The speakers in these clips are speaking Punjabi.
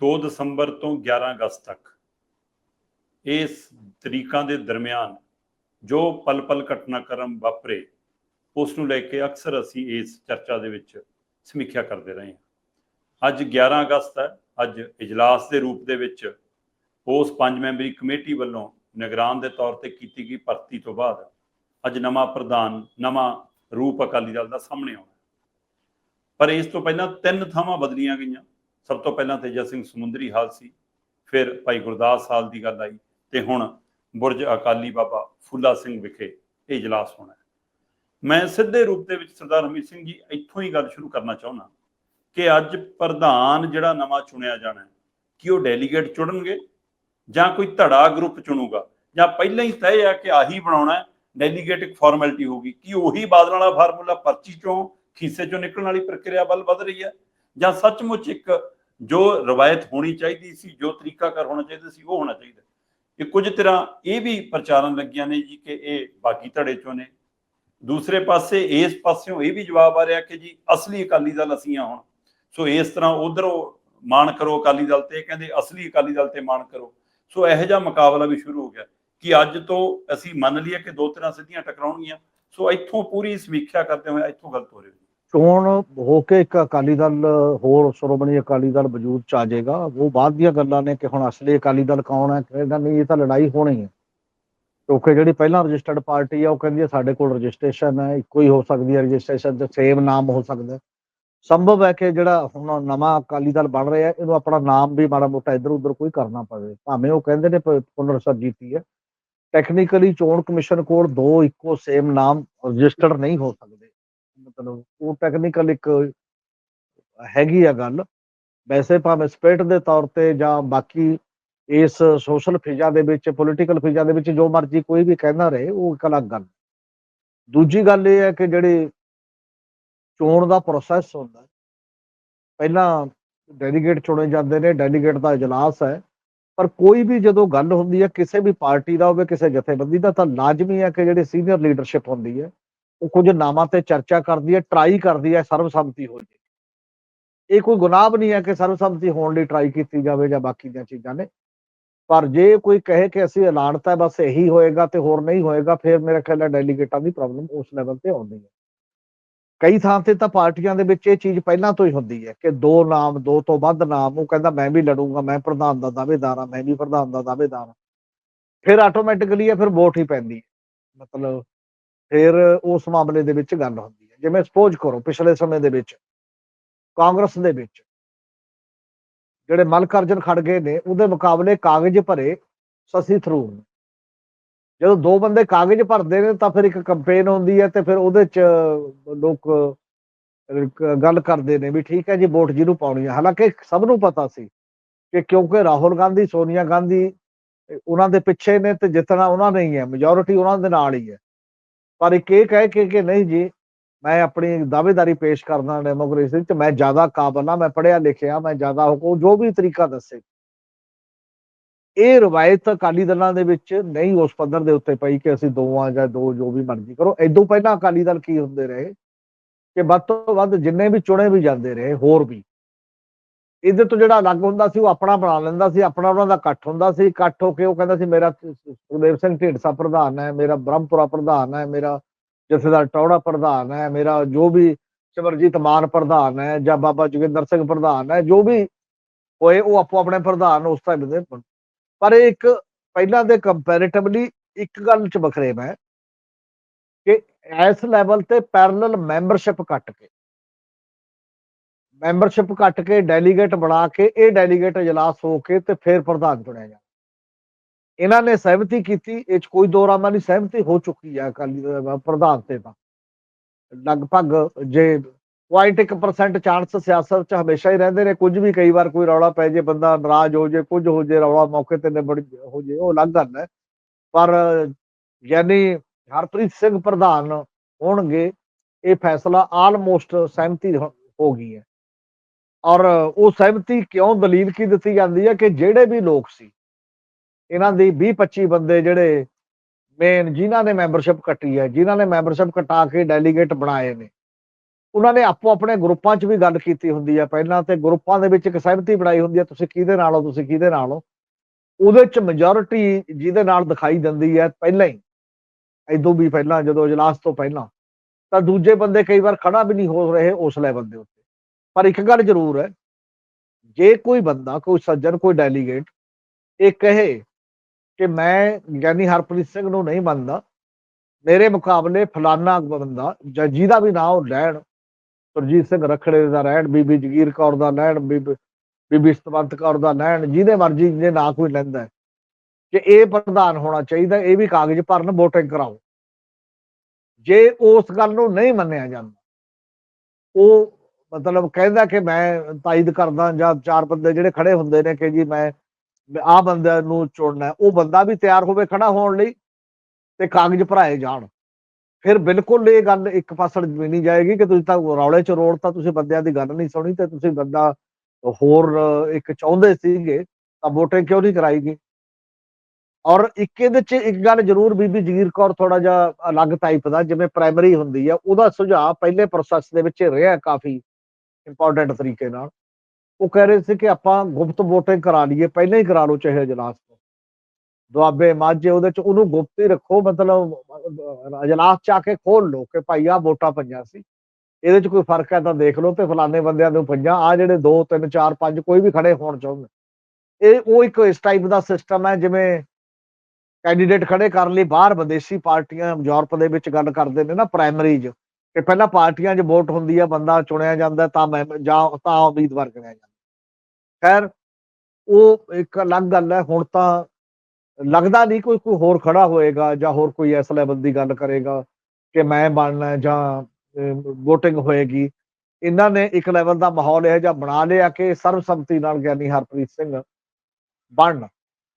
2 ਦਸੰਬਰ ਤੋਂ 11 ਅਗਸਤ ਤੱਕ। ਇਸ ਤਰੀਕਾਂ ਦੇ ਦਰਮਿਆਨ ਜੋ ਪਲ-ਪਲ ਘਟਨਾਕ੍ਰਮ ਵਾਪਰੇ, ਉਸ ਨੂੰ ਲੈ ਕੇ ਅਕਸਰ ਅਸੀਂ ਇਸ ਚਰਚਾ ਦੇ ਵਿੱਚ ਸਮੀਖਿਆ ਕਰਦੇ ਰਹੇ ਹਾਂ। ਅੱਜ 11 ਅਗਸਤ ਹੈ, ਅੱਜ ਇਜਲਾਸ ਦੇ ਰੂਪ ਦੇ ਵਿੱਚ ਉਸ ਪੰਜ ਮੈਂਬਰੀ ਕਮੇਟੀ ਵੱਲੋਂ ਨਿਗਰਾਨ ਦੇ ਤੌਰ ਤੇ ਕੀਤੀ ਗਈ ਭਰਤੀ ਤੋਂ ਬਾਅਦ ਅੱਜ ਨਵਾਂ ਪ੍ਰਧਾਨ, ਨਵਾਂ ਰੂਪ ਅਕਾਲੀ ਦਲ ਦਾ ਸਾਹਮਣੇ ਆਉਣਾ ਪਰ ਇਸ ਤੋਂ ਪਹਿਲਾਂ ਤਿੰਨ ਥਾਵਾਂ ਬਦਲੀਆਂ ਗਈਆਂ। ਸਭ ਤੋਂ ਪਹਿਲਾਂ ਤੇਜਾ ਸਿੰਘ ਸਮੁੰਦਰੀ ਹਾਲ ਸੀ, ਫਿਰ ਭਾਈ ਗੁਰਦਾਸ ਹਾਲ ਦੀ ਗੱਲ ਆਈ ਤੇ ਹੁਣ ਬੁਰਜ ਅਕਾਲੀ ਬਾਬਾ ਫੁੱਲਾ ਸਿੰਘ ਵਿਖੇ ਇਹ ਇਜਲਾਸ ਹੋਣਾ ਹੈ। ਮੈਂ ਸਿੱਧੇ ਰੂਪ ਦੇ ਵਿੱਚ ਸਰਦਾਰ ਹਮੀਤ ਸਿੰਘ ਜੀ, ਇੱਥੋਂ ਹੀ ਗੱਲ ਸ਼ੁਰੂ ਕਰਨਾ ਚਾਹੁੰਦਾ ਕਿ ਅੱਜ ਪ੍ਰਧਾਨ ਜਿਹੜਾ ਨਵਾਂ ਚੁਣਿਆ ਜਾਣਾ ਕਿ ਉਹ ਡੈਲੀਗੇਟ ਚੁਣਨਗੇ ਜਾਂ ਕੋਈ ਧੜਾ ਗਰੁੱਪ ਚੁਣੂਗਾ? ਜਾਂ ਪਹਿਲਾਂ ਹੀ ਤੈਅ ਆ ਕਿ ਆਹੀ ਬਣਾਉਣਾ ਡੈਲੀਗੇਟ ਇੱਕ ਫਾਰਮੈਲਿਟੀ ਹੋਊਗੀ, ਕਿ ਉਹੀ ਬਾਦਲ ਵਾਲਾ ਫਾਰਮੂਲਾ ਪਰਚੀ ਚੋਂ, ਖੀਸੇ ਚੋਂ ਨਿਕਲਣ ਵਾਲੀ ਪ੍ਰਕਿਰਿਆ ਵੱਲ ਵਧ ਰਹੀ ਹੈ? ਜਾਂ ਸੱਚਮੁੱਚ ਇੱਕ ਜੋ ਰਵਾਇਤ ਹੋਣੀ ਚਾਹੀਦੀ ਸੀ, ਜੋ ਤਰੀਕਾਕਾਰ ਹੋਣਾ ਚਾਹੀਦਾ ਸੀ, ਉਹ ਹੋਣਾ ਚਾਹੀਦਾ। ਇਹ ਕੁਝ ਤਰ੍ਹਾਂ ਇਹ ਵੀ ਪ੍ਰਚਾਰਨ ਲੱਗੀਆਂ ਨੇ ਜੀ ਕਿ ਇਹ ਬਾਗੀ ਧੜੇ ਚੋਂ ਨੇ। ਦੂਸਰੇ ਪਾਸੇ, ਇਸ ਪਾਸਿਓਂ ਇਹ ਵੀ ਜਵਾਬ ਆ ਰਿਹਾ ਕਿ ਜੀ ਅਸਲੀ ਅਕਾਲੀ ਦਲ ਅਸੀਂ ਆ ਹੁਣ। ਸੋ ਇਸ ਤਰ੍ਹਾਂ ਉਧਰੋਂ ਮਾਣ ਕਰੋ ਅਕਾਲੀ ਦਲ ਤੇ ਕਹਿੰਦੇ ਅਸਲੀ ਅਕਾਲੀ ਦਲ ਤੇ ਮਾਣ ਕਰੋ। ਸੋ ਇਹੋ ਜਿਹਾ ਮੁਕਾਬਲਾ ਵੀ ਸ਼ੁਰੂ ਹੋ ਗਿਆ ਕਿ ਅੱਜ ਤੋਂ ਅਸੀਂ ਮੰਨ ਲਈਏ ਕਿ ਦੋ ਤਰ੍ਹਾਂ ਸਿੱਧੀਆਂ ਟਕਰਾਉਣਗੀਆਂ। ਸੋ ਇੱਥੋਂ ਪੂਰੀ ਸਮੀਖਿਆ ਕਰਦੇ ਹੋਏ ਇੱਥੋਂ ਗਲਤ ਹੋ ਰਹੀ ਚੋਣ ਹੋ ਕੇ ਇੱਕ ਅਕਾਲੀ ਦਲ, ਹੋਰ ਸ਼੍ਰੋਮਣੀ ਅਕਾਲੀ ਦਲ ਵਜੂਦ ਚ ਆ ਜਾਏਗਾ। ਉਹ ਬਾਅਦ ਦੀਆਂ ਗੱਲਾਂ ਨੇ ਕਿ ਹੁਣ ਅਸਲੀ ਅਕਾਲੀ ਦਲ ਕੌਣ ਹੈ, ਕਹਿੰਦਾ ਨਹੀਂ, ਇਹ ਤਾਂ ਲੜਾਈ ਹੋਣੀ ਹੈ। ਕਿਉਂਕਿ ਜਿਹੜੀ ਪਹਿਲਾਂ ਰਜਿਸਟਰਡ ਪਾਰਟੀ ਆ, ਉਹ ਕਹਿੰਦੀ ਹੈ ਸਾਡੇ ਕੋਲ ਰਜਿਸਟ੍ਰੇਸ਼ਨ ਹੈ, ਇੱਕੋ ਹੀ ਹੋ ਸਕਦੀ ਹੈ ਰਜਿਸਟ੍ਰੇਸ਼ਨ ਤੇ ਸੇਮ ਨਾਮ ਹੋ ਸਕਦਾ ਸੰਭਵ ਹੈ ਕਿ ਜਿਹੜਾ ਹੁਣ ਨਵਾਂ ਅਕਾਲੀ ਦਲ ਬਣ ਰਿਹਾ, ਇਹਨੂੰ ਆਪਣਾ ਨਾਮ ਵੀ ਮਾੜਾ ਮੋਟਾ ਇੱਧਰ ਉੱਧਰ ਕੋਈ ਕਰਨਾ ਪਵੇ। ਭਾਵੇਂ ਉਹ ਕਹਿੰਦੇ ਨੇ ਪ- ਪੁਨਰ ਸਰਜੀਤੀ ਹੈ। ਟੈਕਨੀਕਲੀ ਚੋਣ ਕਮਿਸ਼ਨ ਕੋਲ ਦੋ ਇੱਕੋ ਸੇਮ ਨਾਮ ਰਜਿਸਟਰਡ ਨਹੀਂ ਹੋ ਸਕਦੇ। ਮਤਲਬ ਉਹ ਟੈਕਨੀਕਲ ਇੱਕ ਹੈਗੀ ਆ ਗੱਲ। ਵੈਸੇ ਭਾਵੇਂ ਸਪਿਰਿਟ ਦੇ ਤੌਰ ਤੇ ਜਾਂ ਬਾਕੀ ਇਸ ਸੋਸ਼ਲ ਫਿਜ਼ਾ ਦੇ ਵਿੱਚ ਪੋਲੀਟੀਕਲ ਫਿਜ਼ਾ ਦੇ ਵਿੱਚ ਜੋ ਮਰਜ਼ੀ ਕੋਈ ਵੀ ਕਹਿੰਦਾ ਰਹੇ, ਉਹ ਇੱਕ ਅਲੱਗ ਗੱਲ। ਦੂਜੀ ਗੱਲ ਇਹ ਹੈ ਕਿ ਜਿਹੜੇ ਚੋਣ ਦਾ ਪ੍ਰੋਸੈਸ ਹੁੰਦਾ, ਪਹਿਲਾਂ ਡੈਲੀਗੇਟ ਚੁਣੇ ਜਾਂਦੇ ਨੇ ਡੈਲੀਗੇਟ ਦਾ ਇਜਲਾਸ ਹੈ, ਪਰ ਕੋਈ ਵੀ ਜਦੋਂ ਗੱਲ ਹੁੰਦੀ ਹੈ, ਕਿਸੇ ਵੀ ਪਾਰਟੀ ਦਾ ਹੋਵੇ, ਕਿਸੇ ਜਥੇਬੰਦੀ ਦਾ, ਤਾਂ ਲਾਜ਼ਮੀ ਹੈ ਕਿ ਜਿਹੜੀ ਸੀਨੀਅਰ ਲੀਡਰਸ਼ਿਪ ਹੁੰਦੀ ਹੈ ਉਹ ਕੁਝ ਨਾਮਾਂ ਤੇ ਚਰਚਾ ਕਰਦੀ ਹੈ ਟਰਾਈ ਕਰਦੀ ਹੈ, ਸਰਬਸੰਮਤੀ ਹੋ ਜੇ। ਇਹ ਕੋਈ ਗੁਨਾਹ ਨਹੀਂ ਹੈ ਕਿ ਸਰਬਸੰਮਤੀ ਹੋਣ ਲਈ ਟਰਾਈ ਕੀਤੀ ਜਾਵੇ ਜਾਂ ਬਾਕੀ ਦੀਆਂ ਚੀਜ਼ਾਂ ਨੇ। ਪਰ ਜੇ ਕੋਈ ਕਹੇ ਕਿ ਅਸੀਂ ਐਲਾਨਤਾ ਬਸ ਇਹੀ ਹੋਏਗਾ ਤੇ ਹੋਰ ਨਹੀਂ ਹੋਏਗਾ, ਫਿਰ ਮੇਰਾ ਖਿਆਲ ਹੈ ਡੈਲੀਗੇਟਾਂ ਦੀ ਪ੍ਰੋਬਲਮ ਉਸ ਲੈਵਲ ਤੇ ਆਉਂਦੀ ਹੈ। ਕਈ ਥਾਂ ਤੇ ਤਾਂ ਪਾਰਟੀਆਂ ਦੇ ਵਿੱਚ ਇਹ ਚੀਜ਼ ਪਹਿਲਾਂ ਤੋਂ ਹੀ ਹੁੰਦੀ ਹੈ ਕਿ ਦੋ ਨਾਮ, ਦੋ ਤੋਂ ਵੱਧ ਨਾਮ, ਉਹ ਕਹਿੰਦਾ ਮੈਂ ਵੀ ਲੜੂੰਗਾ, ਮੈਂ ਪ੍ਰਧਾਨ ਦਾ ਦਾਅਵੇਦਾਰ ਹਾਂ, ਮੈਂ ਵੀ ਪ੍ਰਧਾਨ ਦਾ ਦਾਅਵੇਦਾਰ ਹਾਂ। ਫਿਰ ਆਟੋਮੈਟਿਕਲੀ ਇਹ ਫਿਰ ਵੋਟ ਹੀ ਪੈਂਦੀ ਹੈ। ਮਤਲਬ ਫਿਰ ਉਸ ਮਾਮਲੇ ਦੇ ਵਿੱਚ ਗੱਲ ਹੁੰਦੀ ਹੈ। ਜਿਵੇਂ ਸਪੋਜ਼ ਕਰੋ, ਪਿਛਲੇ ਸਮੇਂ ਦੇ ਵਿੱਚ, ਕਾਂਗਰਸ ਦੇ ਵਿੱਚ ਜਿਹੜੇ ਮਲਕਰਜਨ ਖੜਗੇ ਨੇ, ਉਹਦੇ ਮੁਕਾਬਲੇ ਕਾਗਜ਼ ਭਰੇ ਸਸੀ ਥਰੂਰ ਨੇ। ਜਦੋਂ ਦੋ ਬੰਦੇ ਕਾਗਜ਼ ਭਰਦੇ ਨੇ, ਤਾਂ ਫਿਰ ਇੱਕ ਕੰਪੇਨ ਹੁੰਦੀ ਹੈ ਤੇ ਫਿਰ ਉਹਦੇ ਚ ਲੋਕ ਗੱਲ ਕਰਦੇ ਨੇ ਵੀ ਠੀਕ ਹੈ ਜੀ, ਵੋਟ ਜਿਹਨੂੰ ਪਾਉਣੀ ਹੈ। ਹਾਲਾਂਕਿ ਸਭ ਨੂੰ ਪਤਾ ਸੀ ਕਿ ਕਿਉਂਕਿ ਰਾਹੁਲ ਗਾਂਧੀ, ਸੋਨੀਆ ਗਾਂਧੀ, ਉਹਨਾਂ ਦੇ ਪਿੱਛੇ ਨੇ ਤੇ ਜਿੱਤਣਾ ਉਹਨਾਂ ਨੇ ਹੀ ਹੈ ਮੈਜੋਰਿਟੀ ਉਹਨਾਂ ਦੇ ਨਾਲ ਹੀ ਹੈ। ਪਰ ਇੱਕ ਇਹ ਕਹਿ ਕੇ ਕਿ ਨਹੀਂ ਜੀ, ਮੈਂ ਆਪਣੀ ਦਾਅਵੇਦਾਰੀ ਪੇਸ਼ ਕਰਦਾ ਡੈਮੋਕ੍ਰੇਸੀ ਵਿੱਚ, ਮੈਂ ਜ਼ਿਆਦਾ ਕਾਬਲ ਆ, ਮੈਂ ਪੜ੍ਹਿਆ ਲਿਖਿਆ, ਮੈਂ ਜ਼ਿਆਦਾ ਹੁਕਮ ਜੋ ਵੀ ਤਰੀਕਾ ਦੱਸੇ। ਇਹ ਰਵਾਇਤ ਅਕਾਲੀ ਦਲਾਂ ਦੇ ਵਿੱਚ ਨਹੀਂ, ਉਸ ਪੱਧਰ ਦੇ ਉੱਤੇ ਪਈ ਕਿ ਅਸੀਂ ਦੋਵਾਂ ਜਾਂ ਦੋ ਜੋ ਵੀ ਮਰਜ਼ੀ ਕਰੋ। ਇਦੋਂ ਪਹਿਲਾਂ ਅਕਾਲੀ ਦਲ ਕੀ ਹੁੰਦੇ ਰਹੇ? ਕਿ ਵੱਧ ਤੋਂ ਵੱਧ ਜਿੰਨੇ ਵੀ ਚੁਣੇ ਵੀ ਜਾਂਦੇ ਰਹੇ, ਹੋਰ ਵੀ। ਇਹਦੇ ਤੋਂ ਜਿਹੜਾ ਅਲੱਗ ਹੁੰਦਾ ਸੀ, ਉਹ ਆਪਣਾ ਬਣਾ ਲੈਂਦਾ ਸੀ, ਆਪਣਾ ਉਹਨਾਂ ਦਾ ਇਕੱਠ ਹੁੰਦਾ ਸੀ। ਇਕੱਠ ਹੋ ਕੇ ਉਹ ਕਹਿੰਦਾ ਸੀ, ਮੇਰਾ ਸੁਖਦੇਵ ਸਿੰਘ ਢੀਂਡਸਾ ਪ੍ਰਧਾਨ ਹੈ, ਮੇਰਾ ਬ੍ਰਹਮਪੁਰਾ ਪ੍ਰਧਾਨ ਹੈ, ਮੇਰਾ ਜਥੇਦਾਰ ਟੌੜਾ ਪ੍ਰਧਾਨ ਹੈ, ਮੇਰਾ ਜੋ ਵੀ ਸਿਮਰਜੀਤ ਮਾਨ ਪ੍ਰਧਾਨ ਹੈ ਜਾਂ ਬਾਬਾ ਜੋਗਿੰਦਰ ਸਿੰਘ ਪ੍ਰਧਾਨ ਹੈ, ਜੋ ਵੀ ਹੋਏ, ਉਹ ਆਪੋ ਆਪਣੇ ਪ੍ਰਧਾਨ ਉਸ ਟਾਈਮ ਦੇ ਪਰ ਇਹ ਇੱਕ ਪਹਿਲਾਂ ਦੇ ਕੰਪੈਰੀਟਿਵਲੀ ਇੱਕ ਗੱਲ ਚ ਵੱਖਰੇ ਮੈਂ ਕਿ ਇਸ ਲੈਵਲ ਤੇ ਪੈਰਲਲ ਮੈਂਬਰਸ਼ਿਪ ਕੱਟ ਕੇ ਮੈਂਬਰਸ਼ਿਪ ਕੱਟ ਕੇ ਡੈਲੀਗੇਟ ਬਣਾ ਕੇ ਇਹ ਡੈਲੀਗੇਟ ਇਜਲਾਸ ਹੋ ਕੇ ਤੇ ਫਿਰ ਪ੍ਰਧਾਨ ਚੁਣਿਆ ਜਾ ਇਹਨਾਂ ਨੇ ਸਹਿਮਤੀ ਕੀਤੀ, ਇਹ ਚ ਕੋਈ ਦੋਰਾਮਾ ਨਹੀਂ ਸਹਿਮਤੀ ਹੋ ਚੁੱਕੀ ਹੈ ਅਕਾਲੀ ਪ੍ਰਧਾਨ ਤੇ ਤਾਂ। ਲਗਭਗ ਜੇ 0.1% ਚਾਂਸ ਸਿਆਸਤ ਚ ਹਮੇਸ਼ਾ ਹੀ ਰਹਿੰਦੇ ਨੇ, ਕੁਝ ਵੀ ਕਈ ਵਾਰ ਕੋਈ ਰੌਲਾ ਪੈ ਜੇ, ਬੰਦਾ ਨਾਰਾਜ਼ ਹੋ ਜੇ, ਕੁਝ ਹੋ ਜੇ, ਰੌਲਾ ਮੌਕੇ ਤੇ ਨਿਬੜ ਹੋ ਜੇ, ਉਹ ਅਲੱਗ ਗੱਲ ਹੈ। ਪਰ ਯਾਨੀ ਹਰਪ੍ਰੀਤ ਸਿੰਘ ਪ੍ਰਧਾਨ ਹੋਣਗੇ, ਇਹ ਫੈਸਲਾ ਆਲਮੋਸਟ ਸਹਿਮਤੀ ਹੋ ਹੋ ਗਈ ਹੈ। ਔਰ ਉਹ ਸਹਿਮਤੀ ਕਿਉਂ ਦਲੀਲ ਕੀ ਦਿੱਤੀ ਜਾਂਦੀ ਹੈ ਕਿ ਜਿਹੜੇ ਵੀ ਲੋਕ ਸੀ, ਇਹਨਾਂ ਦੀ 20 25 ਬੰਦੇ ਜਿਹੜੇ ਮੇਨ ਜਿਨ੍ਹਾਂ ਨੇ ਮੈਂਬਰਸ਼ਿਪ ਕੱਟੀ ਹੈ, ਜਿਨ੍ਹਾਂ ਨੇ ਮੈਂਬਰਸ਼ਿਪ ਕਟਾ ਕੇ ਡੈਲੀਗੇਟ ਬਣਾਏ ਨੇ, ਉਹਨਾਂ ਨੇ ਆਪੋ ਆਪਣੇ ਗਰੁੱਪਾਂ 'ਚ ਵੀ ਗੱਲ ਕੀਤੀ ਹੁੰਦੀ ਹੈ। ਪਹਿਲਾਂ ਤੇ ਗਰੁੱਪਾਂ ਦੇ ਵਿੱਚ ਇੱਕ ਸਹਿਮਤੀ ਬਣਾਈ ਹੁੰਦੀ ਹੈ, ਤੁਸੀਂ ਕਿਹਦੇ ਨਾਲ ਹੋ, ਤੁਸੀਂ ਕਿਹਦੇ ਨਾਲ ਹੋ? ਉਹਦੇ 'ਚ ਮੈਜੋਰਿਟੀ ਜਿਹਦੇ ਨਾਲ ਦਿਖਾਈ ਦਿੰਦੀ ਹੈ ਪਹਿਲਾਂ ਹੀ, ਇਦੋਂ ਵੀ ਪਹਿਲਾਂ, ਜਦੋਂ ਇਜਲਾਸ ਤੋਂ ਪਹਿਲਾਂ, ਤਾਂ ਦੂਜੇ ਬੰਦੇ ਕਈ ਵਾਰ ਖੜਾ ਵੀ ਨਹੀਂ ਹੋ ਰਹੇ ਉਸ ਲੈਵਲ ਦੇ ਉੱਤੇ। ਪਰ ਇੱਕ ਗੱਲ ਜ਼ਰੂਰ ਹੈ, ਜੇ ਕੋਈ ਬੰਦਾ, ਕੋਈ ਸੱਜਣ, ਕੋਈ ਡੈਲੀਗੇਟ ਇਹ ਕਹੇ ਕਿ ਮੈਂ ਗਿਆਨੀ ਹਰਪ੍ਰੀਤ ਸਿੰਘ ਨੂੰ ਨਹੀਂ ਮੰਨਦਾ, ਮੇਰੇ ਮੁਕਾਬਲੇ ਫਲਾਨਾ ਬੰਦਾ ਜਾਂ ਜਿਹਦਾ ਵੀ ਨਾਂ ਉਹ ਲੈਣ, ਸੁਰਜੀਤ ਸਿੰਘ ਰਖੜੇ ਦਾ ਰਹਿਣ, ਬੀਬੀ ਜਗੀਰ ਕੌਰ ਦਾ ਲੈਣ, ਬੀਬੀ ਬੀਬੀ ਸਤਵੰਤ ਕੌਰ ਦਾ ਲੈਣ, ਜਿਹਦੇ ਮਰਜ਼ੀ ਜੇ ਨਾਂ ਕੋਈ ਲੈਂਦਾ ਕਿ ਇਹ ਪ੍ਰਧਾਨ ਹੋਣਾ ਚਾਹੀਦਾ, ਇਹ ਵੀ ਕਾਗਜ਼ ਭਰਨ, VOTING ਕਰਾਓ। ਜੇ ਉਸ ਗੱਲ ਨੂੰ ਨਹੀਂ ਮੰਨਿਆ ਜਾਂਦਾ, ਉਹ ਮਤਲਬ ਕਹਿੰਦਾ ਕਿ ਮੈਂ ਤਾਇਦ ਕਰਦਾ ਜਾਂ ਚਾਰ ਬੰਦੇ ਜਿਹੜੇ ਖੜੇ ਹੁੰਦੇ ਨੇ ਕਿ ਜੀ ਮੈਂ ਆ ਬੰਦੇ ਨੂੰ ਚੁਣਨਾ ਉਹ ਬੰਦਾ ਵੀ ਤਿਆਰ ਹੋਵੇ ਖੜਾ ਹੋਣ ਲਈ ਤੇ ਕਾਗਜ਼ ਭਰਾਏ ਜਾਣ। ਫਿਰ ਬਿਲਕੁਲ ਇਹ ਗੱਲ ਇੱਕ ਪਾਸੜ ਵੀ ਨਹੀਂ ਜਾਏਗੀ ਕਿ ਤੁਸੀਂ ਤਾਂ ਰੌਲੇ ਚ ਰੋੜ ਤਾਂ ਤੁਸੀਂ ਬੰਦਿਆਂ ਦੀ ਗੱਲ ਨਹੀਂ ਸੁਣੀ ਤੇ ਤੁਸੀਂ ਬੰਦਾ ਹੋਰ ਇੱਕ ਚਾਹੁੰਦੇ ਸੀਗੇ, ਤਾਂ ਵੋਟਿੰਗ ਕਿਉਂ ਨਹੀਂ ਕਰਾਈਗੀ ਔਰ ਇੱਕ ਇਹਦੇ ਚ ਇੱਕ ਗੱਲ ਜ਼ਰੂਰ ਬੀਬੀ ਜਗੀਰ ਕੌਰ ਥੋੜਾ ਜਿਹਾ ਅਲੱਗ ਟਾਈਪ ਦਾ, ਜਿਵੇਂ ਪ੍ਰਾਇਮਰੀ ਹੁੰਦੀ ਆ, ਉਹਦਾ ਸੁਝਾਅ ਪਹਿਲੇ ਪ੍ਰੋਸੈਸ ਦੇ ਵਿੱਚ ਰਿਹਾ ਕਾਫੀ। ਇੰਪੋਰਟੈਂਟ ਤਰੀਕੇ ਨਾਲ। ਉਹ ਕਹਿ ਰਹੇ ਸੀ ਕਿ ਆਪਾਂ ਗੁਪਤ ਵੋਟਿੰਗ ਕਰਾ ਲਈਏ, ਪਹਿਲਾਂ ਹੀ ਕਰਾ ਲਓ ਚਾਹੇ ਇਜਲਾਸ ਤੋਂ। ਦੁਆਬੇ ਮਾਝੇ, ਉਹਦੇ ਚ ਉਹਨੂੰ ਗੁਪਤ ਹੀ ਰੱਖੋ, ਮਤਲਬ ਇਜਲਾਸ ਚ ਆ ਕੇ ਖੋਲ ਲਓ ਕਿ ਭਾਈ ਆ ਵੋਟਾਂ ਪਈਆਂ ਸੀ। ਇਹਦੇ ਚ ਕੋਈ ਫ਼ਰਕ ਹੈ ਤਾਂ ਦੇਖ ਲਓ ਤੇ ਫਲਾਣੇ ਬੰਦਿਆਂ ਨੂੰ ਪੰਜਾਂ ਆ ਜਿਹੜੇ 2 3 4 5 ਕੋਈ ਵੀ ਖੜੇ ਹੋਣ ਚਾਹੁੰਦੇ। ਇਹ ਉਹ ਇੱਕ ਇਸ ਟਾਈਪ ਦਾ ਸਿਸਟਮ ਹੈ, ਜਿਵੇਂ ਕੈਂਡੀਡੇਟ ਖੜੇ ਕਰਨ ਲਈ ਬਾਹਰ ਵਿਦੇਸ਼ੀ ਪਾਰਟੀਆਂ ਯੂਰਪ ਦੇ ਵਿੱਚ ਗੱਲ ਕਰਦੇ ਨੇ ਨਾ ਪ੍ਰਾਇਮਰੀਜ਼ ਕਿ ਪਹਿਲਾਂ ਪਾਰਟੀਆਂ 'ਚ ਵੋਟ ਹੁੰਦੀ ਆ, ਬੰਦਾ ਚੁਣਿਆ ਜਾਂਦਾ, ਤਾਂ ਮੈਂ, ਜਾਂ ਤਾਂ ਉਮੀਦਵਾਰ ਚੁਣਿਆ ਜਾਂਦਾ। ਖੈਰ, ਉਹ ਇੱਕ ਅਲੱਗ ਗੱਲ ਹੈ, ਹੁਣ ਤਾਂ ਲੱਗਦਾ ਨਹੀਂ ਕੋਈ ਕੋਈ ਹੋਰ ਖੜਾ ਹੋਏਗਾ, ਜਾਂ ਹੋਰ ਕੋਈ ਇਸ ਲੈਵਲ ਦੀ ਗੱਲ ਕਰੇਗਾ ਕਿ ਮੈਂ ਬਣਨਾ ਜਾਂ VOTING ਹੋਏਗੀ। ਇਹਨਾਂ ਨੇ ਇੱਕ ਲੈਵਲ ਦਾ ਮਾਹੌਲ ਇਹ ਜਿਹਾ ਬਣਾ ਲਿਆ ਕਿ ਸਰਬਸੰਮਤੀ ਨਾਲ ਗਿਆਨੀ ਹਰਪ੍ਰੀਤ ਸਿੰਘ ਬਣਨ।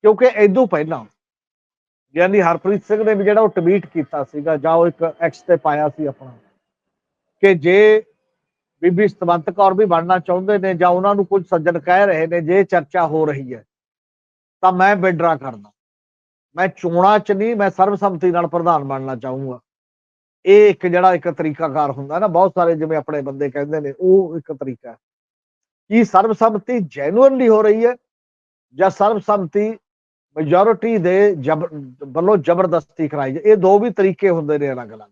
ਕਿਉਂਕਿ ਇਦੋਂ ਪਹਿਲਾਂ ਗਿਆਨੀ ਹਰਪ੍ਰੀਤ ਸਿੰਘ ਨੇ ਵੀ ਜਿਹੜਾ ਉਹ ਟਵੀਟ ਕੀਤਾ ਸੀਗਾ, ਜਾਂ ਉਹ ਇੱਕ ਐਕਸ ਤੇ ਪਾਇਆ ਸੀ ਆਪਣਾ। ਕਿ ਜੇ ਬੀਬੀ ਸਤਵੰਤ ਕੌਰ ਵੀ ਬਣਨਾ ਚਾਹੁੰਦੇ ਨੇ ਜਾਂ ਉਹਨਾਂ ਨੂੰ ਕੁਝ ਸੱਜਣ ਕਹਿ ਰਹੇ ਨੇ, ਜੇ ਚਰਚਾ ਹੋ ਰਹੀ ਹੈ, ਤਾਂ ਮੈਂ ਵਿਡਰਾ ਕਰਦਾ ਮੈਂ ਚੋਣਾਂ ਚ ਨਹੀਂ, ਮੈਂ ਸਰਬਸੰਮਤੀ ਨਾਲ ਪ੍ਰਧਾਨ ਬਣਨਾ ਚਾਹੂੰਗਾ। ਇਹ ਇੱਕ ਜਿਹੜਾ ਇੱਕ ਤਰੀਕਾਕਾਰ ਹੁੰਦਾ ਨਾ, ਬਹੁਤ ਸਾਰੇ ਜਿਵੇਂ ਆਪਣੇ ਬੰਦੇ ਕਹਿੰਦੇ ਨੇ, ਉਹ ਇੱਕ ਤਰੀਕਾ ਕੀ ਸਰਬਸੰਮਤੀ ਜੈਨੂਇਨਲੀ ਹੋ ਰਹੀ ਹੈ ਜਾਂ ਸਰਬਸੰਮਤੀ ਮੈਜੋਰਿਟੀ ਦੇ ਜਬਰ ਵੱਲੋਂ ਜ਼ਬਰਦਸਤੀ ਕਰਾਈ ਇਹ ਦੋ ਵੀ ਤਰੀਕੇ ਹੁੰਦੇ ਨੇ ਅਲੱਗ-ਅਲੱਗ।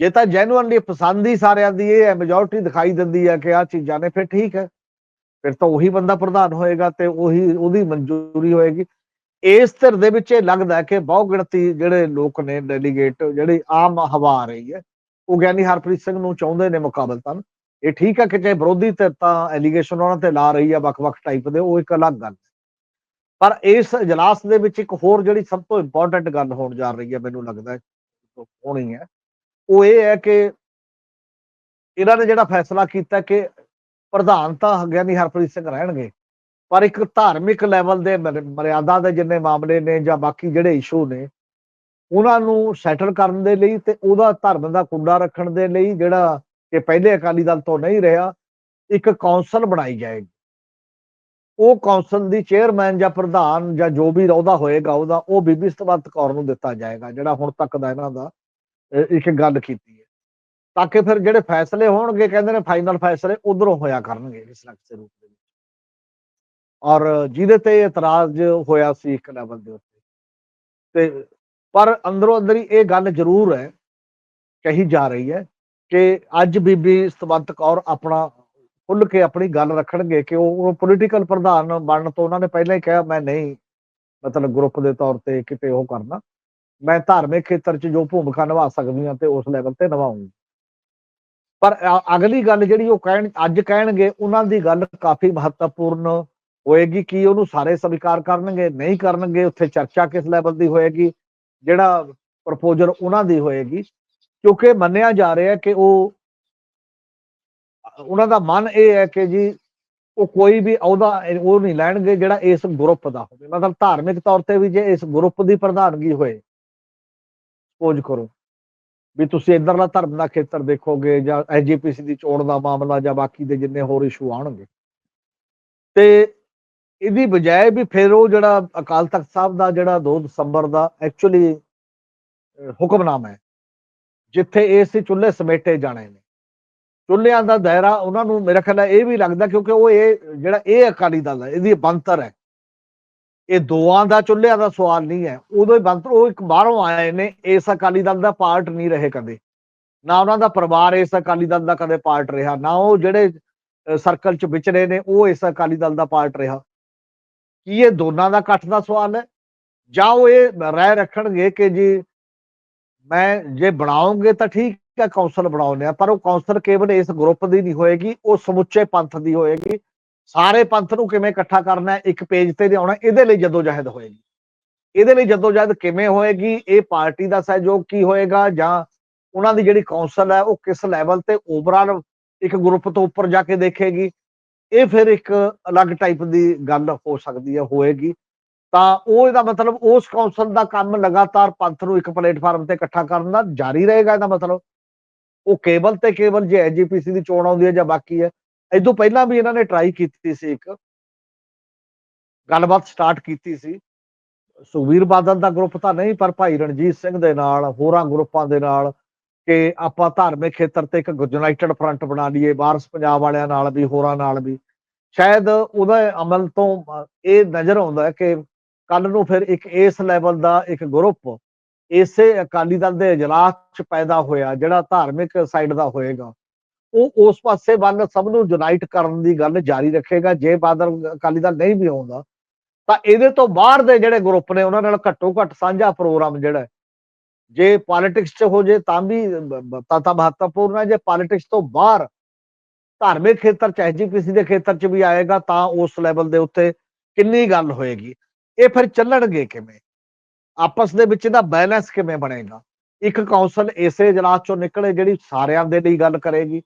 ਜੇ ਤਾਂ ਜੈਨੂਅਨਲੀ ਪਸੰਦ ਹੀ ਸਾਰਿਆਂ ਦੀ ਇਹ ਹੈ ਮੈਜੋਰਟੀ ਦਿਖਾਈ ਦਿੰਦੀ ਹੈ ਕਿ ਆ ਚੀਜ਼ਾਂ ਨੇ, ਫਿਰ ਠੀਕ ਹੈ। ਫਿਰ ਤਾਂ ਉਹੀ ਬੰਦਾ ਪ੍ਰਧਾਨ ਹੋਏਗਾ ਤੇ ਉਹੀ, ਉਹਦੀ ਮਨਜ਼ੂਰੀ ਹੋਏਗੀ। ਇਸ ਧਿਰ ਦੇ ਵਿੱਚ ਇਹ ਲੱਗਦਾ ਕਿ ਬਹੁ ਗਿਣਤੀ ਜਿਹੜੇ ਲੋਕ ਨੇ ਡੈਲੀਗੇਟ ਜਿਹੜੀ ਆਮ ਹਵਾ ਆ ਰਹੀ ਹੈ, ਉਹ ਗਿਆਨੀ ਹਰਪ੍ਰੀਤ ਸਿੰਘ ਨੂੰ ਚਾਹੁੰਦੇ ਨੇ ਮੁਕਾਬਲਤਨ ਇਹ ਠੀਕ ਹੈ ਕਿ ਜੇ ਵਿਰੋਧੀ ਧਿਰ ਤਾਂ ਐਲੀਗੇਸ਼ਨ ਉਹਨਾਂ ਤੇ ਲਾ ਰਹੀ ਹੈ, ਵੱਖ-ਵੱਖ ਟਾਈਪ ਦੇ, ਉਹ ਇੱਕ ਅਲੱਗ ਗੱਲ ਪਰ ਇਸ ਇਜਲਾਸ ਦੇ ਵਿੱਚ ਇੱਕ ਹੋਰ ਜਿਹੜੀ ਸਭ ਤੋਂ ਇੰਪੋਰਟੈਂਟ ਗੱਲ ਹੋਣ ਜਾ ਰਹੀ ਹੈ, ਮੈਨੂੰ ਲੱਗਦਾ ਹੋਣੀ ਹੈ। ਉਹ ਇਹ ਹੈ ਕਿ ਇਹਨਾਂ ਨੇ ਜਿਹੜਾ ਫੈਸਲਾ ਕੀਤਾ ਕਿ ਪ੍ਰਧਾਨ ਤਾਂ ਗਿਆਨੀ ਹਰਪ੍ਰੀਤ ਸਿੰਘ ਰਹਿਣਗੇ, ਪਰ ਇੱਕ ਧਾਰਮਿਕ ਲੈਵਲ ਦੇ ਮਰਿਆਦਾ ਦੇ ਜਿੰਨੇ ਮਾਮਲੇ ਨੇ ਜਾਂ ਬਾਕੀ ਜਿਹੜੇ ਇਸ਼ੂ ਨੇ, ਉਹਨਾਂ ਨੂੰ ਸੈਟਲ ਕਰਨ ਦੇ ਲਈ ਤੇ ਉਹਦਾ ਧਰਮ ਦਾ ਕੁੰਡਾ ਰੱਖਣ ਦੇ ਲਈ ਜਿਹੜਾ ਕਿ ਪਹਿਲੇ ਅਕਾਲੀ ਦਲ ਤੋਂ ਨਹੀਂ ਰਿਹਾ, ਇੱਕ ਕੌਂਸਲ ਬਣਾਈ ਜਾਏਗੀ। ਉਹ ਕੌਂਸਲ ਦੀ ਚੇਅਰਮੈਨ ਜਾਂ ਪ੍ਰਧਾਨ ਜਾਂ ਜੋ ਵੀ ਅਹੁਦਾ ਹੋਏਗਾ, ਉਹਦਾ ਉਹ ਬੀਬੀ ਸਤਵੰਤ ਕੌਰ ਨੂੰ ਦਿੱਤਾ ਜਾਏਗਾ, ਜਿਹੜਾ ਹੁਣ ਤੱਕ ਦਾ ਇਹਨਾਂ ਦਾ ਇੱਕ ਗੱਲ ਕੀਤੀ ਹੈ। ਤਾਂ ਕਿ ਫਿਰ ਜਿਹੜੇ ਫੈਸਲੇ ਹੋਣਗੇ, ਕਹਿੰਦੇ ਨੇ ਫਾਈਨਲ ਫੈਸਲੇ ਉਧਰੋਂ ਹੋਇਆ ਕਰਨਗੇ ਇਸ ਲਕਸ਼ ਰੂਪ ਦੇ ਵਿੱਚ। ਔਰ ਜਿਹਦੇ ਤੇ ਇਤਰਾਜ਼ ਹੋਇਆ ਸੀ ਇੱਕ ਲੈਵਲ ਦੇ ਉੱਤੇ। ਤੇ ਪਰ ਅੰਦਰੋਂ ਅੰਦਰ ਹੀ ਇਹ ਗੱਲ ਜ਼ਰੂਰ ਹੈ, ਕਹੀ ਜਾ ਰਹੀ ਹੈ ਕਿ ਅੱਜ ਬੀਬੀ ਸਤਵੰਤ ਕੌਰ ਆਪਣਾ ਖੁੱਲ ਕੇ ਆਪਣੀ ਗੱਲ ਰੱਖਣਗੇ ਕਿ ਉਹ ਪੋਲੀਟੀਕਲ ਪ੍ਰਧਾਨ ਬਣਨ ਤੋਂ ਉਹਨਾਂ ਨੇ ਪਹਿਲਾਂ ਹੀ ਕਿਹਾ, ਮੈਂ ਨਹੀਂ ਮਤਲਬ ਗਰੁੱਪ ਦੇ ਤੌਰ ਤੇ ਕਿਤੇ ਉਹ ਕਰਨਾ। ਮੈਂ ਧਾਰਮਿਕ ਖੇਤਰ 'ਚ ਜੋ ਭੂਮਿਕਾ ਨਿਭਾ ਸਕਦੀ ਹਾਂ ਤੇ ਉਸ ਲੈਵਲ ਤੇ ਨਿਭਾਉਂਗੀ ਪਰ ਅਗਲੀ ਗੱਲ ਜਿਹੜੀ ਉਹ ਕਹਿਣ, ਅੱਜ ਕਹਿਣਗੇ, ਉਹਨਾਂ ਦੀ ਗੱਲ ਕਾਫੀ ਮਹੱਤਵਪੂਰਨ ਹੋਏਗੀ, ਕਿ ਉਹਨੂੰ ਸਾਰੇ ਸਵੀਕਾਰ ਕਰਨਗੇ, ਨਹੀਂ ਕਰਨਗੇ, ਉੱਥੇ ਚਰਚਾ ਕਿਸ ਲੈਵਲ ਦੀ ਹੋਏਗੀ, ਜਿਹੜਾ ਪ੍ਰਪੋਜ਼ਲ ਉਹਨਾਂ ਦੀ ਹੋਏਗੀ, ਕਿਉਂਕਿ ਮੰਨਿਆ ਜਾ ਰਿਹਾ ਕਿ ਉਹ, ਉਹਨਾਂ ਦਾ ਮਨ ਇਹ ਹੈ ਕਿ ਜੀ, ਉਹ ਕੋਈ ਵੀ ਅਹੁਦਾ ਉਹ ਨਹੀਂ ਲੈਣਗੇ ਜਿਹੜਾ ਇਸ ਗਰੁੱਪ ਦਾ ਹੋਵੇ। ਮਤਲਬ ਧਾਰਮਿਕ ਤੌਰ ਤੇ ਵੀ ਜੇ ਇਸ ਗਰੁੱਪ ਦੀ ਪ੍ਰਧਾਨਗੀ ਹੋਏ ਖੋਜ ਕਰੋ। ਵੀ ਤੁਸੀਂ ਇਧਰਲਾ ਧਰਮ ਦਾ ਖੇਤਰ ਦੇਖੋਗੇ ਜਾਂ ਐਜੀਪੀਸੀ ਦੀ ਚੋਣ ਦਾ ਮਾਮਲਾ ਜਾਂ ਬਾਕੀ ਦੇ ਜਿੰਨੇ ਹੋਰ ਇਸ਼ੂ ਆਉਣਗੇ। ਤੇ ਇਹਦੀ ਬਜਾਏ ਵੀ ਫਿਰ ਉਹ ਜਿਹੜਾ ਅਕਾਲ ਤਖਤ ਸਾਹਿਬ ਦਾ ਜਿਹੜਾ 2 ਦਸੰਬਰ ਦਾ ਐਕਚੁਅਲੀ ਹੁਕਮਨਾਮਾ ਹੈ, ਜਿੱਥੇ ਏਸੀ ਚੁੱਲ੍ਹੇ ਸਮੇਟੇ ਜਾਣੇ ਨੇ। ਚੁੱਲ੍ਹਿਆਂ ਦਾ ਦਾਇਰਾ ਉਹਨਾਂ ਨੂੰ ਮੇਰਾ ਖਿਆਲ ਇਹ ਵੀ ਲੱਗਦਾ ਕਿਉਂਕਿ ਉਹ ਇਹ ਜਿਹੜਾ ਇਹ ਅਕਾਲੀ ਦਲ ਹੈ, ਇਹਦੀ ਬੰਤਰ ਹੈ। ਇਹ ਦੋਆਂ ਦਾ ਚੁੱਲ੍ਹਿਆਂ ਦਾ ਸਵਾਲ ਨਹੀਂ ਹੈ। ਉਦੋਂ ਹੀ ਬੰਤਰ ਉਹ ਇੱਕ ਬਾਹਰੋਂ ਆਏ ਨੇ, ਇਸ ਅਕਾਲੀ ਦਲ ਦਾ ਪਾਰਟ ਨਹੀਂ ਰਹੇ ਕਦੇ। ਨਾ ਉਹਨਾਂ ਦਾ ਪਰਿਵਾਰ ਇਸ ਅਕਾਲੀ ਦਲ ਦਾ ਕਦੇ ਪਾਰਟ ਰਿਹਾ, ਨਾ ਉਹ ਜਿਹੜੇ ਸਰਕਲ ਚ ਵਿਚਰੇ ਨੇ, ਉਹ ਇਸ ਅਕਾਲੀ ਦਲ ਦਾ ਪਾਰਟ ਰਿਹਾ। ਕੀ ਇਹ ਦੋਨਾਂ ਦਾ ਇਕੱਠ ਦਾ ਸਵਾਲ ਹੈ? ਜਾਂ ਉਹ ਇਹ ਰਾਏ ਰੱਖਣਗੇ ਕਿ ਜੀ ਮੈਂ ਜੇ ਬਣਾਉਂਗੇ ਤਾਂ ਠੀਕ ਹੈ, ਕੌਂਸਲ ਬਣਾਉਂਦੇ ਆ ਪਰ ਉਹ ਕੌਂਸਲ ਕੇਵਲ ਇਸ ਗਰੁੱਪ ਦੀ ਨਹੀਂ ਹੋਏਗੀ, ਉਹ ਸਮੁੱਚੇ ਪੰਥ ਦੀ ਹੋਏਗੀ। ਸਾਰੇ ਪੰਥ ਨੂੰ ਕਿਵੇਂ ਇਕੱਠਾ ਕਰਨਾ ਹੈ, ਇੱਕ ਪੇਜ ਤੇ ਲਿਆਉਣਾ ਇਹਦੇ ਲਈ ਜਦੋਜਹਿਦ ਹੋਏਗੀ। ਇਹਦੇ ਲਈ ਜਦੋਜਹਿਦ ਕਿਵੇਂ ਹੋਏਗੀ, ਇਹ ਪਾਰਟੀ ਦਾ ਸਹਿਯੋਗ ਕੀ ਹੋਏਗਾ ਜਾਂ ਉਹਨਾਂ ਦੀ ਜਿਹੜੀ ਕੌਂਸਲ ਹੈ, ਉਹ ਕਿਸ ਲੈਵਲ ਤੇ ਓਵਰਆਲ ਇੱਕ ਗਰੁੱਪ ਤੋਂ ਉੱਪਰ ਜਾ ਕੇ ਦੇਖੇਗੀ। ਇਹ ਫਿਰ ਇੱਕ ਅਲੱਗ ਟਾਈਪ ਦੀ ਗੱਲ ਹੋ ਸਕਦੀ ਹੈ, ਹੋਏਗੀ। ਤਾਂ ਉਹ ਇਹਦਾ ਮਤਲਬ ਉਸ ਕੌਂਸਲ ਦਾ ਕੰਮ ਲਗਾਤਾਰ ਪੰਥ ਨੂੰ ਇੱਕ ਪਲੇਟਫਾਰਮ ਤੇ ਇਕੱਠਾ ਕਰਨ ਦਾ ਜਾਰੀ ਰਹੇਗਾ ਇਹਦਾ ਮਤਲਬ। ਉਹ ਕੇਵਲ ਤੇ ਕੇਵਲ ਜੇ ਐਜੀਪੀਸੀ ਦੀ ਚੋਣ ਆਉਂਦੀ ਹੈ ਜਾਂ ਬਾਕੀ ਹੈ ਇਦੋਂ ਪਹਿਲਾਂ ਵੀ ਇਹਨਾਂ ਨੇ ਟਰਾਈ ਕੀਤੀ ਸੀ ਇੱਕ। ਗੱਲਬਾਤ ਸਟਾਰਟ ਕੀਤੀ ਸੀ। ਸੁਖਵੀਰ ਬਾਦਲ ਦਾ ਗਰੁੱਪ ਤਾਂ ਨਹੀਂ, ਪਰ ਭਾਈ ਰਣਜੀਤ ਸਿੰਘ ਦੇ ਨਾਲ, ਹੋਰਾਂ ਗਰੁੱਪਾਂ ਦੇ ਨਾਲ ਕਿ ਆਪਾਂ ਧਾਰਮਿਕ ਖੇਤਰ ਤੇ ਇੱਕ ਯੂਨਾਈਟਿਡ ਫਰੰਟ ਬਣਾ ਲਈਏ ਵਾਰਸ ਪੰਜਾਬ ਵਾਲਿਆਂ ਨਾਲ ਵੀ, ਹੋਰਾਂ ਨਾਲ ਵੀ। ਸ਼ਾਇਦ ਉਹਦਾ ਅਮਲ ਤੋਂ ਇਹ ਨਜ਼ਰ ਆਉਂਦਾ ਹੈ ਕਿ ਕੱਲ ਨੂੰ ਫਿਰ ਇੱਕ ਇਸ ਲੈਵਲ ਦਾ ਇੱਕ ਗਰੁੱਪ ਇਸੇ ਅਕਾਲੀ ਦਲ ਦੇ ਇਜਲਾਸ ਚ ਪੈਦਾ ਹੋਇਆ, ਜਿਹੜਾ ਧਾਰਮਿਕ ਸਾਈਡ ਦਾ ਹੋਏਗਾ। ਉਹ ਉਸ ਪਾਸੇ ਵੱਲ ਸਭ ਨੂੰ ਯੂਨਾਈਟ ਕਰਨ ਦੀ ਗੱਲ ਜਾਰੀ ਰੱਖੇਗਾ। ਜੇ ਬਾਦਲ ਅਕਾਲੀ ਦਲ ਨਹੀਂ ਵੀ ਆਉਂਦਾ, ਤਾਂ ਇਹਦੇ ਤੋਂ ਬਾਹਰ ਦੇ ਜਿਹੜੇ ਗਰੁੱਪ ਨੇ, ਉਹਨਾਂ ਨਾਲ ਘੱਟੋ ਘੱਟ ਸਾਂਝਾ ਪ੍ਰੋਗਰਾਮ ਜਿਹੜਾ ਜੇ ਪੋਲਿਟਿਕਸ 'ਚ ਹੋ ਜੇ, ਤਾਂ ਵੀ ਤਾਂ ਤਾਂ ਮਹੱਤਵਪੂਰਨ ਹੈ। ਜੇ ਪੋਲਿਟਿਕਸ ਤੋਂ ਬਾਹਰ ਧਾਰਮਿਕ ਖੇਤਰ ਚਾਹੇ ਜੀ ਕਿਸੇ ਦੇ ਖੇਤਰ 'ਚ ਵੀ ਆਏਗਾ, ਤਾਂ ਉਸ ਲੈਵਲ ਦੇ ਉੱਤੇ ਕਿੰਨੀ ਗੱਲ ਹੋਏਗੀ? ਇਹ ਫਿਰ ਚੱਲਣਗੇ ਕਿਵੇਂ? ਆਪਸ ਦੇ ਵਿੱਚ ਇਹਦਾ ਬੈਲੈਂਸ ਕਿਵੇਂ ਬਣੇਗਾ? ਇੱਕ ਕੌਂਸਲ ਇਸੇ ਇਜਲਾਸ ਚੋਂ ਨਿਕਲੇ, ਜਿਹੜੀ ਸਾਰਿਆਂ ਦੇ ਲਈ ਗੱਲ ਕਰੇਗੀ।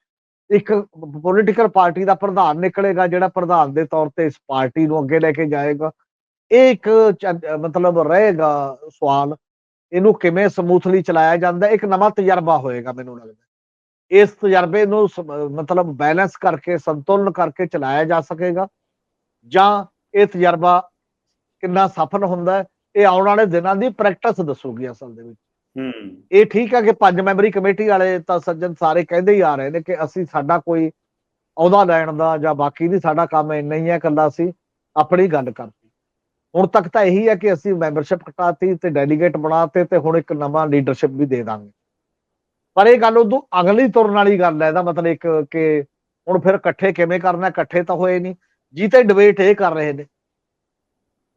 ਇੱਕ ਪੋਲੀਟੀਕਲ ਪਾਰਟੀ ਦਾ ਪ੍ਰਧਾਨ ਨਿਕਲੇਗਾ, ਜਿਹੜਾ ਪ੍ਰਧਾਨ ਦੇ ਤੌਰ ਤੇ ਇਸ ਪਾਰਟੀ ਨੂੰ ਅੱਗੇ ਲੈ ਕੇ ਜਾਏਗਾ। ਇਹ ਇੱਕ ਚ- ਮਤਲਬ ਰਹੇਗਾ ਸਵਾਲ, ਇਹਨੂੰ ਕਿਵੇਂ ਸਮੂਥਲੀ ਚਲਾਇਆ ਜਾਂਦਾ, ਇੱਕ ਨਵਾਂ ਤਜਰਬਾ ਹੋਏਗਾ ਮੈਨੂੰ ਲੱਗਦਾ। ਇਸ ਤਜਰਬੇ ਨੂੰ ਸ- ਮਤਲਬ ਬੈਲੈਂਸ ਕਰਕੇ, ਸੰਤੁਲਨ ਕਰਕੇ ਚਲਾਇਆ ਜਾ ਸਕੇਗਾ। ਜਾਂ ਇਹ ਤਜਰਬਾ ਕਿੰਨਾ ਸਫਲ ਹੁੰਦਾ, ਇਹ ਆਉਣ ਵਾਲੇ ਦਿਨਾਂ ਦੀ ਪ੍ਰੈਕਟਿਸ ਦੱਸੂਗੀ ਅਸਲ ਦੇ ਵਿੱਚ। ਹੂੰ। ਇਹ ਠੀਕ ਹੈ ਕਿ ਪੰਜ ਮੈਂਬਰੀ ਕਮੇਟੀ ਵਾਲੇ ਤਾਂ ਸੱਜਣ ਸਾਰੇ ਕਹਿੰਦੇ ਹੀ ਆ ਰਹੇ ਨੇ ਕਿ ਅਸੀਂ ਸਾਡਾ ਕੋਈ ਅਹੁਦਾ ਲੈਣ ਦਾ ਜਾਂ ਬਾਕੀ ਨਹੀਂ, ਸਾਡਾ ਕੰਮ ਇੰਨਾ ਹੀ ਹੈ ਕੱਲਾ ਅਸੀਂ ਆਪਣੀ ਗੱਲ ਕਰਤੀ ਹੁਣ ਤੱਕ ਤਾਂ ਇਹੀ ਹੈ ਕਿ ਅਸੀਂ ਮੈਂਬਰਸ਼ਿਪ ਘਟਾਤੀ ਤੇ ਡੈਲੀਗੇਟ ਬਣਾਤੇ ਤੇ ਹੁਣ ਇੱਕ ਨਵਾਂ ਲੀਡਰਸ਼ਿਪ ਵੀ ਦੇ ਦਾਂਗੇ। ਪਰ ਇਹ ਗੱਲ ਉਦੋਂ ਅਗਲੀ ਤੁਰਨ ਵਾਲੀ ਗੱਲ ਹੈ ਇਹਦਾ ਮਤਲਬ ਇੱਕ ਕਿ ਹੁਣ ਫਿਰ ਇਕੱਠੇ ਕਿਵੇਂ ਕਰਨਾ, ਇਕੱਠੇ ਤਾਂ ਹੋਏ ਨਹੀਂ। ਜੀ ਤੇ ਡਿਬੇਟ ਇਹ ਕਰ ਰਹੇ ਨੇ।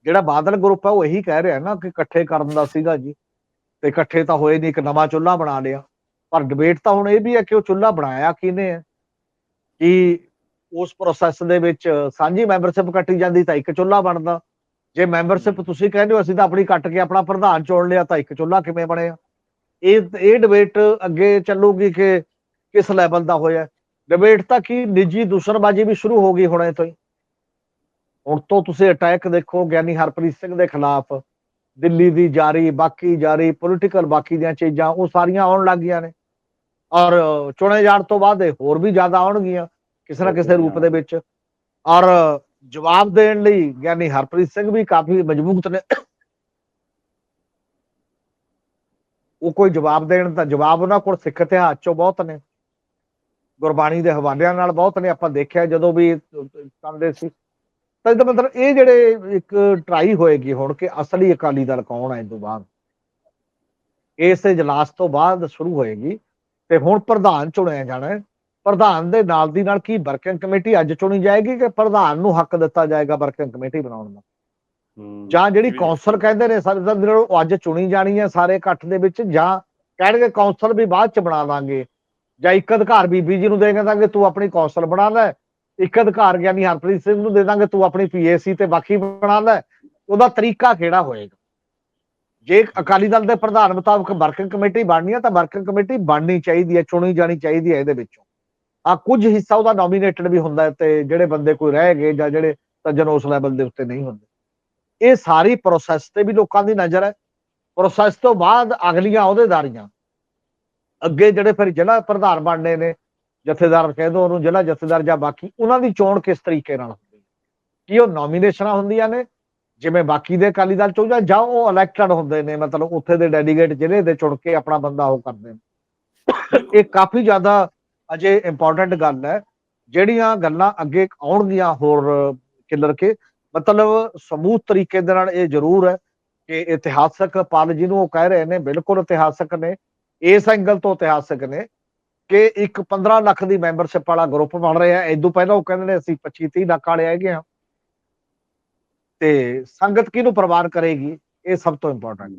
ਜਿਹੜਾ ਬਾਦਲ ਗਰੁੱਪ ਹੈ ਉਹ ਇਹੀ ਕਹਿ ਰਿਹਾ ਨਾ ਕਿ ਇਕੱਠੇ ਕਰਨ ਦਾ ਸੀਗਾ ਜੀ। ਤੇ ਇਕੱਠੇ ਤਾਂ ਹੋਏ ਨਹੀਂ ਇੱਕ ਨਵਾਂ ਚੁੱਲ੍ਹਾ ਬਣਾ ਲਿਆ। ਪਰ ਡਿਬੇਟ ਤਾਂ ਹੁਣ ਇਹ ਵੀ ਹੈ ਕਿ ਉਹ ਚੁੱਲ੍ਹਾ ਬਣਾਇਆ ਕਿਹਨੇ ਹੈ? ਕਿ ਉਸ ਪ੍ਰੋਸੈਸ ਦੇ ਵਿੱਚ ਸਾਂਝੀ ਮੈਂਬਰਸ਼ਿਪ ਕੱਟੀ ਜਾਂਦੀ ਤਾਂ ਇੱਕ ਚੁੱਲ੍ਹਾ ਬਣਦਾ। ਜੇ ਮੈਂਬਰਸ਼ਿਪ ਤੁਸੀਂ ਕਹਿੰਦੇ ਹੋ ਅਸੀਂ ਤਾਂ ਆਪਣੀ ਕੱਟ ਕੇ ਆਪਣਾ ਪ੍ਰਧਾਨ ਚੁਣ ਲਿਆ ਤਾਂ ਇੱਕ ਚੁੱਲ੍ਹਾ ਕਿਵੇਂ ਬਣਿਆ? ਇਹ ਇਹ ਡਿਬੇਟ ਅੱਗੇ ਚੱਲੂਗੀ ਕਿ ਕਿਸ ਲੈਵਲ ਦਾ ਹੋਇਆ। ਡਿਬੇਟ ਤਾਂ ਕੀ ਨਿੱਜੀ ਦੁਸ਼ਮਣਬਾਜ਼ੀ ਵੀ ਸ਼ੁਰੂ ਹੋ ਗਈ ਹੁਣੇ ਤੋਂ ਹੀ। ਹੁਣ ਤੋਂ ਤੁਸੀਂ ਅਟੈਕ ਦੇਖੋ ਗਿਆਨੀ ਹਰਪ੍ਰੀਤ ਸਿੰਘ ਦੇ ਖਿਲਾਫ। ਦਿੱਲੀ ਦੀ ਜਾਰੀ ਬਾਕੀ ਜਾਰੀ ਪੋਲੀਟੀਕਲ ਬਾਕੀ ਦੀਆਂ ਚੀਜ਼ਾਂ ਉਹ ਸਾਰੀਆਂ ਆਉਣ ਲੱਗ ਗਈਆਂ ਨੇ। ਔਰ ਚੁਣੇ ਜਾਣ ਤੋਂ ਬਾਅਦ ਇਹ ਹੋਰ ਵੀ ਜ਼ਿਆਦਾ ਆਉਣਗੀਆਂ ਕਿਸੇ ਨਾ ਕਿਸੇ ਰੂਪ ਦੇ ਵਿੱਚ। ਔਰ ਜਵਾਬ ਦੇਣ ਲਈ ਗਿਆਨੀ ਹਰਪ੍ਰੀਤ ਸਿੰਘ ਵੀ ਕਾਫੀ ਮਜ਼ਬੂਤ ਨੇ। ਉਹ ਕੋਈ ਜਵਾਬ ਦੇਣ ਦਾ ਜਵਾਬ ਉਹਨਾਂ ਕੋਲ ਸਿੱਖ ਇਤਿਹਾਸ ਚੋਂ ਬਹੁਤ ਨੇ। ਗੁਰਬਾਣੀ ਦੇ ਹਵਾਲਿਆਂ ਨਾਲ ਬਹੁਤ ਨੇ। ਆਪਾਂ ਦੇਖਿਆ ਜਦੋਂ ਵੀ ਕਰਦੇ ਸੀ। ਤਾਂ ਇਹਦਾ ਮਤਲਬ ਇਹ ਜਿਹੜੇ ਇੱਕ ਟਰਾਈ ਹੋਏਗੀ ਹੁਣ ਕਿ ਅਸਲੀ ਅਕਾਲੀ ਦਲ ਕੌਣ ਹੈ ਇਸ ਤੋਂ ਬਾਅਦ? ਇਸ ਇਜਲਾਸ ਤੋਂ ਬਾਅਦ ਸ਼ੁਰੂ ਹੋਏਗੀ ਤੇ ਹੁਣ ਪ੍ਰਧਾਨ ਚੁਣਿਆ ਜਾਣਾ ਪ੍ਰਧਾਨ ਦੇ ਨਾਲ ਦੀ ਨਾਲ ਕੀ ਵਰਕਿੰਗ ਕਮੇਟੀ ਅੱਜ ਚੁਣੀ ਜਾਏਗੀ ਕਿ ਪ੍ਰਧਾਨ ਨੂੰ ਹੱਕ ਦਿੱਤਾ ਜਾਏਗਾ ਵਰਕਿੰਗ ਕਮੇਟੀ ਬਣਾਉਣ ਦਾ? ਜਾਂ ਜਿਹੜੀ ਕੌਂਸਲ ਕਹਿੰਦੇ ਨੇ ਸਾਰੇ ਦਾ ਉਹ ਅੱਜ ਚੁਣੀ ਜਾਣੀ ਹੈ ਸਾਰੇ ਇਕੱਠ ਦੇ ਵਿੱਚ ਜਾਂ ਕਹਿਣਗੇ ਕੌਂਸਲ ਵੀ ਬਾਅਦ ਚ ਬਣਾ ਲਾਂਗੇ ਜਾਂ ਇੱਕ ਅਧਿਕਾਰ ਬੀਬੀ ਜੀ ਨੂੰ ਦੇ ਦਾਂਗੇ ਤੂੰ ਆਪਣੀ ਕੌਂਸਲ ਬਣਾ ਲੈ ਇੱਕ ਅਧਿਕਾਰ ਗਿਆਨੀ ਹਰਪ੍ਰੀਤ ਸਿੰਘ ਨੂੰ ਦੇ ਦਾਂਗੇ, ਤੂੰ ਆਪਣੀ ਪੀਏਸੀ ਤੇ ਬਾਕੀ ਬਣਾ ਲੈ। ਉਹਦਾ ਤਰੀਕਾ ਕਿਹੜਾ ਹੋਏਗਾ? ਜੇ ਅਕਾਲੀ ਦਲ ਦੇ ਪ੍ਰਧਾਨ ਮੁਤਾਬਕ ਵਰਕਿੰਗ ਕਮੇਟੀ ਬਣਨੀ ਹੈ ਤਾਂ ਵਰਕਿੰਗ ਕਮੇਟੀ ਬਣਨੀ ਚਾਹੀਦੀ ਹੈ ਚੁਣੀ ਜਾਣੀ ਚਾਹੀਦੀ ਹੈ ਇਹਦੇ ਵਿੱਚੋਂ। ਆ ਕੁਝ ਹਿੱਸਾ ਉਹਦਾ ਨੋਮੀਨੇਟਡ ਵੀ ਹੁੰਦਾ ਤੇ ਜਿਹੜੇ ਬੰਦੇ ਕੋਈ ਰਹਿ ਗਏ ਜਾਂ ਜਿਹੜੇ ਤਜਨ ਉਸ ਲੈਵਲ ਦੇ ਉੱਤੇ ਨਹੀਂ ਹੁੰਦੇ। ਇਹ ਸਾਰੀ ਪ੍ਰੋਸੈਸ ਤੇ ਵੀ ਲੋਕਾਂ ਦੀ ਨਜ਼ਰ ਹੈ। ਪ੍ਰੋਸੈਸ ਤੋਂ ਬਾਅਦ ਅਗਲੀਆਂ ਅਹੁਦੇਦਾਰੀਆਂ। ਅੱਗੇ ਜਿਹੜੇ ਫਿਰ ਜ਼ਿਲ੍ਹਾ ਪ੍ਰਧਾਨ ਬਣਨੇ ਨੇ ਜਥੇਦਾਰ ਕਹਿ ਦੋ ਉਹਨੂੰ ਜ਼ਿਲ੍ਹਾ ਜਥੇਦਾਰ ਜਾਂ ਬਾਕੀ, ਉਹਨਾਂ ਦੀ ਚੋਣ ਕਿਸ ਤਰੀਕੇ ਨਾਲ ਹੁੰਦੀ ਹੈ? ਕੀ ਉਹ ਨੋਮੀਨੇਸ਼ਨਾਂ ਹੁੰਦੀਆਂ ਨੇ? ਜਿਵੇਂ ਬਾਕੀ ਦੇ ਅਕਾਲੀ ਦਲ ਚੋਂ ਜਾਂ ਉਹ ਇਲੈਕਟਡ ਹੁੰਦੇ ਨੇ, ਮਤਲਬ ਉੱਥੇ ਦੇ ਡੈਲੀਗੇਟ ਜ਼ਿਲ੍ਹੇ ਦੇ ਚੁਣ ਕੇ ਆਪਣਾ ਬੰਦਾ ਉਹ ਕਰਦੇ ਨੇ। ਇਹ ਕਾਫੀ ਜ਼ਿਆਦਾ ਅਜੇ ਇੰਪੋਰਟੈਂਟ ਗੱਲ ਹੈ। ਜਿਹੜੀਆਂ ਗੱਲਾਂ ਅੱਗੇ ਆਉਣਗੀਆਂ ਹੋਰ ਕਿਲਰ ਕੇ, ਮਤਲਬ ਸਮੂਹ ਤਰੀਕੇ ਦੇ ਨਾਲ ਇਹ ਜ਼ਰੂਰ ਹੈ ਕਿ ਇਤਿਹਾਸਕ, ਪਲ ਜਿਹਨੂੰ ਉਹ ਕਹਿ ਰਹੇ ਨੇ, ਬਿਲਕੁਲ ਇਤਿਹਾਸਕ ਨੇ। ਇਸ ਐਂਗਲ ਤੋਂ ਇਤਿਹਾਸਕ ਨੇ। ਕਿ ਇੱਕ 15 ਲੱਖ ਦੀ ਮੈਂਬਰਸ਼ਿਪ ਵਾਲਾ ਗਰੁੱਪ ਬਣ ਰਿਹਾ ਇਦੋਂ ਪਹਿਲਾਂ ਉਹ ਕਹਿੰਦੇ ਨੇ ਅਸੀਂ 25 30 ਲੱਖ ਵਾਲੇ ਹੈਗੇ ਆ ਤੇ ਸੰਗਤ ਕਿਹਨੂੰ ਪ੍ਰਵਾਨ ਕਰੇਗੀ? ਇਹ ਸਭ ਤੋਂ ਇੰਪੋਰਟੈਂਟ